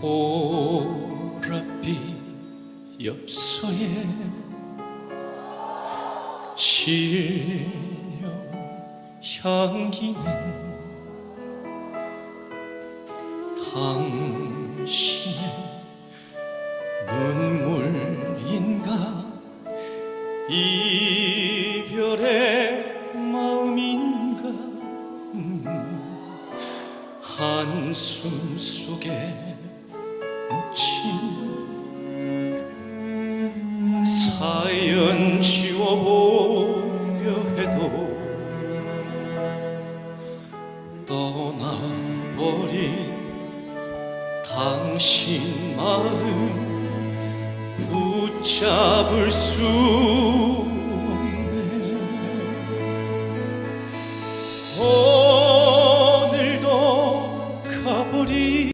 보랏빛 엽서에 실려 향기는 당신의 눈물인가? 이별의 마음인가? 음, 한숨 속에 사연 지워보려 해도 떠나버린 당신 마음 붙잡을 수 없네. 오늘도 가버린